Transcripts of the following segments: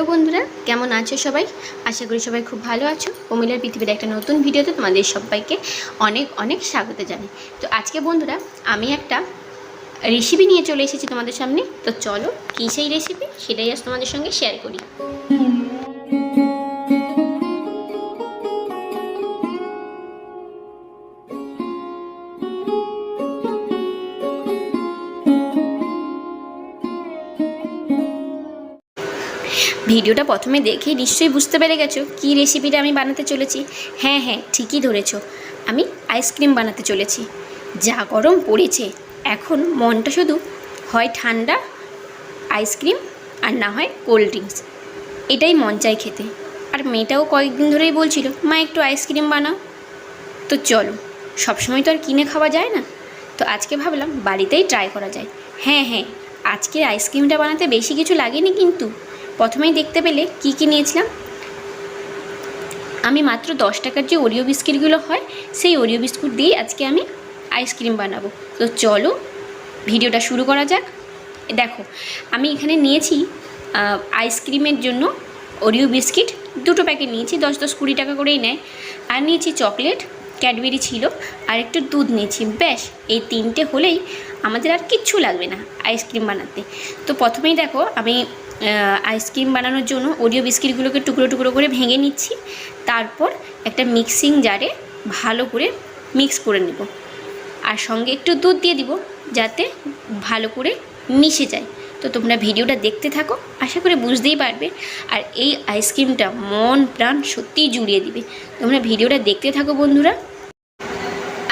Hello বন্ধুরা, কেমন আছো সবাই? আশা করি সবাই খুব ভালো আছো। প্রমিলার পৃথিবীর একটা নতুন ভিডিওতে তোমাদের সবাইকে অনেক অনেক স্বাগত জানাই। তো আজকে বন্ধুরা, আমি একটা রেসিপি নিয়ে চলে এসেছি তোমাদের সামনে। তো চলো, কী সেই রেসিপি সেটাই আজ তোমাদের সঙ্গে শেয়ার করি। ভিডিওটা প্রথমে দেখে নিশ্চয়ই বুঝতে পেরে গেছো কী রেসিপিটা আমি বানাতে চলেছি। হ্যাঁ হ্যাঁ ঠিকই ধরেছ। আমি আইসক্রিম বানাতে চলেছি। যা গরম পড়েছে। এখন মনটা শুধু হয় ঠান্ডা আইসক্রিম আর না হয় কোল্ড ড্রিঙ্কস এটাই মন চাই খেতে। আর মেয়েটাও কয়েকদিন ধরেই বলছিল, মা, একটু আইসক্রিম বানাও। তো চলো, সবসময় তো আর কিনে খাওয়া যায় না। তো আজকে ভাবলাম বাড়িতেই ট্রাই করা যায়। হ্যাঁ হ্যাঁ আজকে আইসক্রিমটা বানাতে বেশি কিছু লাগেনি কিন্তু। প্রথমেই দেখতে পেলে কী কী নিয়েছিলাম? আমি মাত্র দশ টাকার যে ওরিও বিস্কিটগুলো হয়, সেই ওরিও বিস্কুট দিয়ে আজকে আমি আইসক্রিম বানাবো। তো চলো, ভিডিওটা শুরু করা যাক। দেখো, আমি এখানে নিয়েছি আইসক্রিমের জন্য ওরিও বিস্কিট। দুটো প্যাকেট নিয়েছি, দশ দশ কুড়ি টাকা করেই নেয়। আর নিয়েছি চকলেট, ক্যাডবেরি ছিল। আর একটু দুধ নিয়েছি। ব্যাস, এই তিনটে হলেই আমাদের আর কিচ্ছু লাগবে না আইসক্রিম বানাতে। তো প্রথমেই দেখো, আমি আইসক্রিম বানানোর জন্য ওরিও বিস্কিটগুলোকে টুকরো টুকরো করে ভেঙে নিচ্ছি। তারপর একটা মিক্সিং জারে ভালো করে মিক্স করে নেব। আর সঙ্গে একটু দুধ দিয়ে দিব যাতে ভালো করে মিশে যায়। তো তোমরা ভিডিওটা দেখতে থাকো, আশা করে বুঝতেই পারবে। আর এই আইসক্রিমটা মন প্রাণ সত্যিই জুড়িয়ে দিবে। তোমরা ভিডিওটা দেখতে থাকো বন্ধুরা।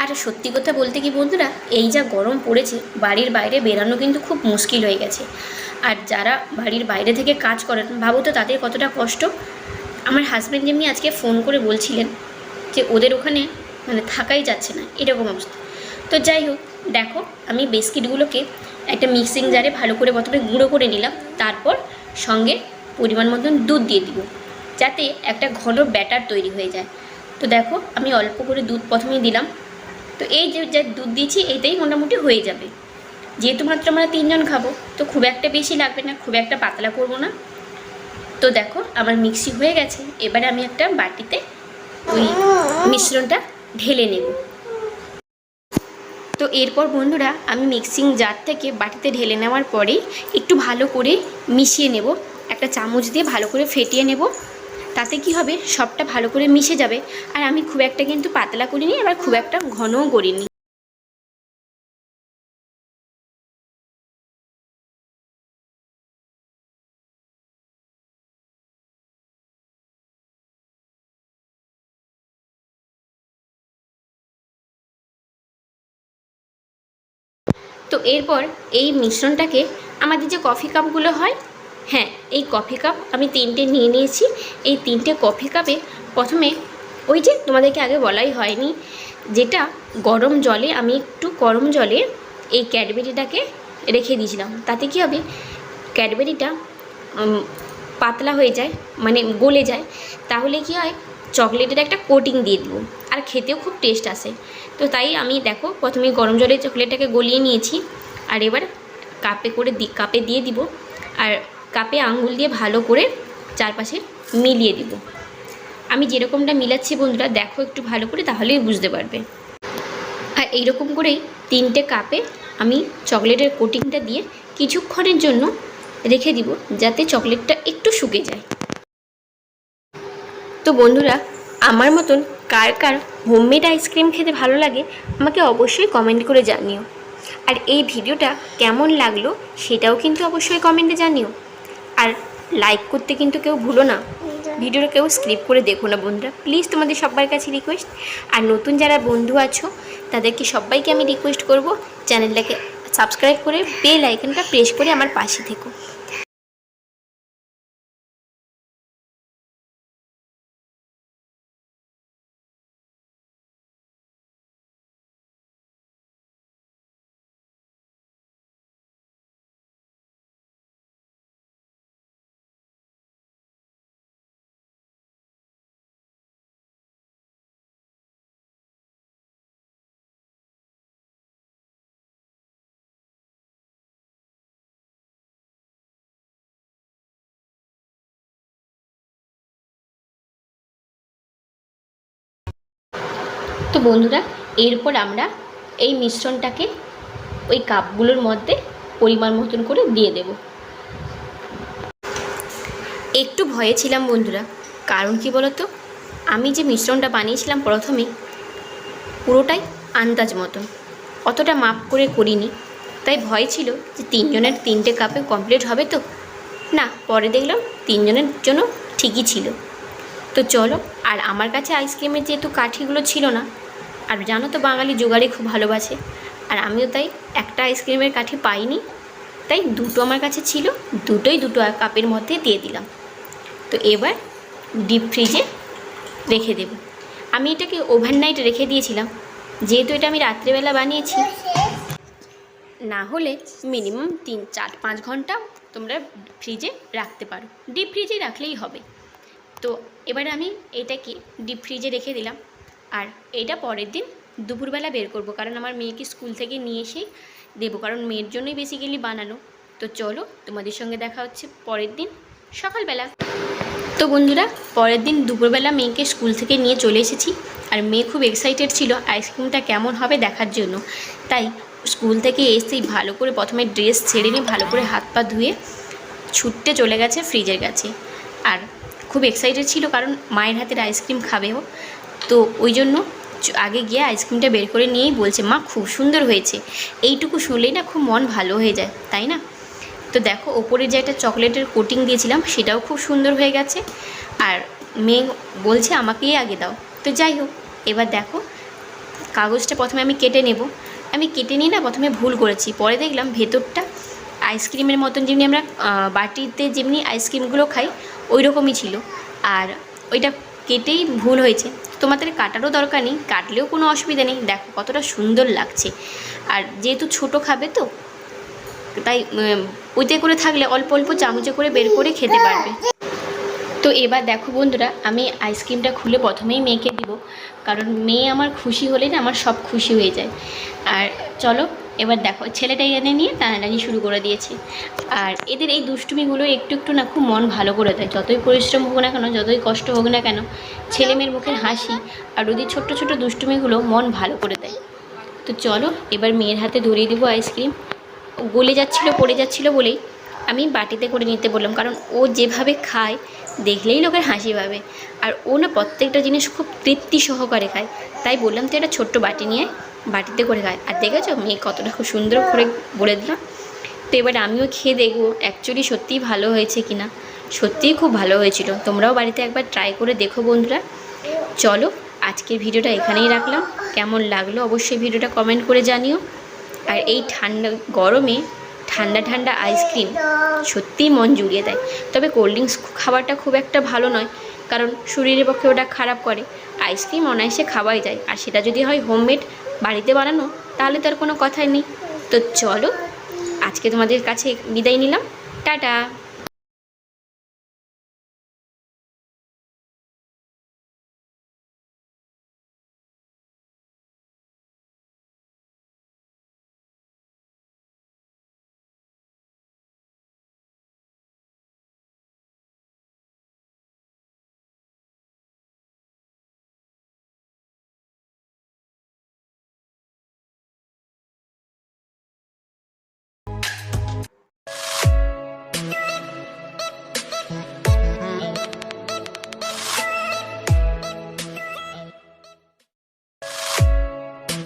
আর সত্যি কথা বলতে কি বন্ধুরা, এই যা গরম পড়েছে, বাড়ির বাইরে বেরানো কিন্তু খুব মুশকিল হয়ে গেছে। আর যারা বাড়ির বাইরে থেকে কাজ করেন, ভাবো তো তাদের কতটা কষ্ট। আমার হাজব্যান্ড যেমনি আজকে ফোন করে বলছিলেন যে, ওদের ওখানে মানে থাকাই যাচ্ছে না। এরকম অবস্থা। তো যাই হোক, দেখো, আমি বিস্কিটগুলোকে একটা মিক্সিং জারে ভালো করে প্রথমে গুঁড়ো করে নিলাম, তারপর সঙ্গে পরিমাণ মতন দুধ দিয়ে দিব, যাতে একটা ঘন ব্যাটার তৈরি হয়ে যায়। তো দেখো, আমি অল্প করে দুধ প্রথমেই দিলাম। তো এই যে, যা দুধ দিয়েছি, এইটাই মোটামুটি হয়ে যাবে। যেহেতু মাত্র আমরা তিনজন খাব, তো খুব একটা বেশি লাগবে না, খুব একটা পাতলা করব না। তো দেখো, আমার মিক্সি হয়ে গেছে, এবারে আমি একটা বাটিতে ওই মিশ্রণটা ঢেলে নেব। তো এরপর বন্ধুরা, আমি মিক্সিং জার থেকে বাটিতে ঢেলে নেওয়ার পরেই একটু ভালো করে মিশিয়ে নেব। একটা চামচ দিয়ে ভালো করে ফেটিয়ে নেব। তাতে কি হবে, সবটা ভালো করে মিশে যাবে। আর আমি খুব একটা কিন্তু পাতলা করিনি, আবার খুব একটা ঘনও করিনি। তো এরপর এই মিশ্রণটাকে আমাদের যে কফি কাপগুলো হয় হ্যাঁ এই কফি কাপ আমি তিনটে নিয়ে নিয়েছি। এই তিনটে কফি কাপে প্রথমে ওই যে তোমাদেরকে আগে বলাই হয়নি, যেটা গরম জলে আমি একটু গরম জলে এই ক্যাডবেরিটাকে রেখে দিয়েছিলাম। তাতে কী হবে? ক্যাডবেরিটা পাতলা হয়ে যায় মানে গলে যায়। তাহলে কি হয়? চকলেটের একটা কোটিং দিয়ে দিব। আর খেতেও খুব টেস্ট আসে। তো তাই আমি দেখো প্রথমে গরম জলে চকলেটটাকে গলিয়ে নিয়েছি আর এবার কাপে করে দি, কাপে দিয়ে দিব আর কাপে আঙ্গুল দিয়ে ভালো করে চারপাশে মিলিয়ে দিব। আমি যেরকমটা মিলাচ্ছি বন্ধুরা, দেখো একটু ভালো করে তাহলেই বুঝতে পারবে। আর এইরকম করেই তিনটে কাপে আমি চকলেটের কোটিংটা দিয়ে কিছুক্ষণের জন্য রেখে দিব যাতে চকলেটটা একটু শুকে যায়। তো বন্ধুরা, আমার মতন কার কার হোমমেড আইসক্রিম খেতে ভালো লাগে, আমাকে অবশ্যই কমেন্ট করে জানিও। আর এই ভিডিওটা কেমন লাগল সেটাও কিন্তু অবশ্যই কমেন্টে জানিও। আর লাইক করতে কিন্তু কেউ ভুলো না। ভিডিওটা কেউ স্ক্রিপ করে দেখো না বন্ধুরা। প্লিজ তোমাদের সবার কাছে রিকোয়েস্ট আর নতুন যারা বন্ধু আছো, তাদেরকে সবাইকে আমি রিকোয়েস্ট করব, চ্যানেলটাকে সাবস্ক্রাইব করে বেল আইকনটা প্রেস করে আমার পাশে থেকো। তো বন্ধুরা, এরপর আমরা এই মিশ্রণটাকে ওই কাপগুলোর মধ্যে পরিমাণ মতন করে দিয়ে দেব। একটু ভয়ে ছিলাম বন্ধুরা, কারণ কি বলতো? আমি যে মিশ্রণটা বানিয়েছিলাম প্রথমে, পুরোটাই আন্দাজ মতন। অতটা মাপ করে করিনি। তাই ভয় ছিল যে তিনজনের তিনটে কাপে কমপ্লিট হবে তো? না, পরে দেখলাম তিনজনের জন্য ঠিকই ছিল। তো চলো, আর আমার কাছে আইসক্রিমের যেহেতু কাঠিগুলো ছিল না, আর জানো তো বাঙালি জোগাড়ি খুব ভালোবাসে, আর আমিও তাই একটা আইসক্রিমের কাঠি পাইনি, তাই দুটো আমার কাছে ছিল, দুটোই দুটো কাপের মধ্যে দিয়ে দিলাম। তো এবার ডিপ ফ্রিজে রেখে দেব। আমি এটাকে ওভারনাইট রেখে দিয়েছিলাম, যেহেতু এটা আমি রাত্রেবেলা বানিয়েছি, না হলে মিনিমাম তিন, চার, পাঁচ ঘণ্টা তোমরা ফ্রিজে রাখতে পারো। ডিপ ফ্রিজে রাখলেই হবে। তো এবারে আমি এটাকে ডিপ ফ্রিজে রেখে দিলাম। আর এটা পরের দিন দুপুরবেলা বের করব, কারণ আমার মেয়েকে স্কুল থেকে নিয়ে এসেই দেবো, কারণ মেয়ের জন্যই বেসিক্যালি বানানো। তো চলো তোমাদের সঙ্গে দেখা হচ্ছে পরের দিন সকালবেলা। তো বন্ধুরা, পরের দিন দুপুরবেলা মেয়েকে স্কুল থেকে নিয়ে চলে এসেছি, আর মেয়ে খুব এক্সাইটেড ছিল আইসক্রিমটা কেমন হবে দেখার জন্য। তাই স্কুল থেকে এসেই ভালো করে প্রথমে ড্রেস ছেড়ে নিয়ে ভালো করে হাত পা ধুয়ে ছুটতে চলে গেছে ফ্রিজের কাছে। আর খুব এক্সাইটেড ছিল কারণ মায়ের হাতের আইসক্রিম খাবে ও। তো ওই জন্য আগে গিয়ে আইসক্রিমটা বের করে নিয়েই বলছে, মা, খুব সুন্দর হয়েছে। এইটুকু শুনলেই না খুব মন ভালো হয়ে যায়, তাই না? তো দেখো, ওপরে যে একটা চকলেটের কোটিং দিয়েছিলাম, সেটাও খুব সুন্দর হয়ে গেছে। আর মেয়ে বলছে, আমাকেই আগে দাও। তো যাই হোক, এবার দেখো, কাগজটা প্রথমে আমি কেটে নেব। আমি কেটে নিয়ে না প্রথমে ভুল করেছি। পরে দেখলাম ভেতরটা আইসক্রিমের মতন যেমনি আমরা বাটিতে যেমনি আইসক্রিমগুলো খাই ওই রকমই ছিল। আর ওইটা কেটেই ভুল হয়েছে। তোমাদের কাটারও দরকার নেই, কাটলেও কোনো অসুবিধা নেই। দেখো কতটা সুন্দর লাগছে। আর যেহেতু ছোট খাবে তো, তাই ওইতে করে থাকলে অল্প অল্প চামচে করে বের করে খেতে পারবে। তো এবার দেখো বন্ধুরা, আমি আইসক্রিমটা খুলে প্রথমেই মেয়েকে দিব। কারণ মেয়ে আমার খুশি হলে না, আমার সব খুশি হয়ে যায়। আর চলো এবার দেখো, ছেলেটাই এনে নিয়ে টানাটানি শুরু করে দিয়েছে। আর এদের এই দুষ্টুমিগুলো একটু একটু না খুব মন ভালো করে দেয়। যতই পরিশ্রম হোক না কেন, যতই কষ্ট হোক না কেন ছেলে মেয়ের মুখের হাসি আর ওদের ছোট্ট ছোট দুষ্টুমিগুলো মন ভালো করে দেয়। তো চলো, এবার মেয়ের হাতে ধরিয়ে দেবো আইসক্রিম। গলে যাচ্ছিল, পড়ে যাচ্ছিল বলেই আমি বাটিতে করে নিতে বললাম, কারণ ও যেভাবে খায়, দেখলেই লোকের হাসি পাবে। আর ও না প্রত্যেকটা জিনিস খুব তৃপ্তি সহকারে খায়। তাই বললাম তো একটা ছোট্ট বাটি নিয়ে বাটিতে করে খায় আর দেখেছ? মেয়ে কতটা খুব সুন্দর করে বলে দিলাম তো এবার আমিও খেয়ে দেখব অ্যাকচুয়ালি সত্যিই ভালো হয়েছে কি না সত্যিই খুব ভালো হয়েছিল। তোমরাও বাড়িতে একবার ট্রাই করে দেখো বন্ধুরা। চলো, আজকের ভিডিওটা এখানেই রাখলাম। কেমন লাগল অবশ্যই ভিডিওটা কমেন্ট করে জানিও। আর এই ঠান্ডা, গরমে ঠান্ডা ঠান্ডা আইসক্রিম সত্যিই মন জুড়িয়ে দেয়। তবে কোল্ড ড্রিঙ্কস খাবারটা খুব একটা ভালো নয়। কারণ শরীরের পক্ষে ওটা খারাপ করে। আইসক্রিম অনায়াসে খাওয়াই যায়। আর সেটা যদি হয় হোমমেড বাড়িতে বানানো, তাহলে তার কোনো কথাই নেই। তো চলো, আজকে তোমাদের কাছে বিদায় নিলাম। টাটা!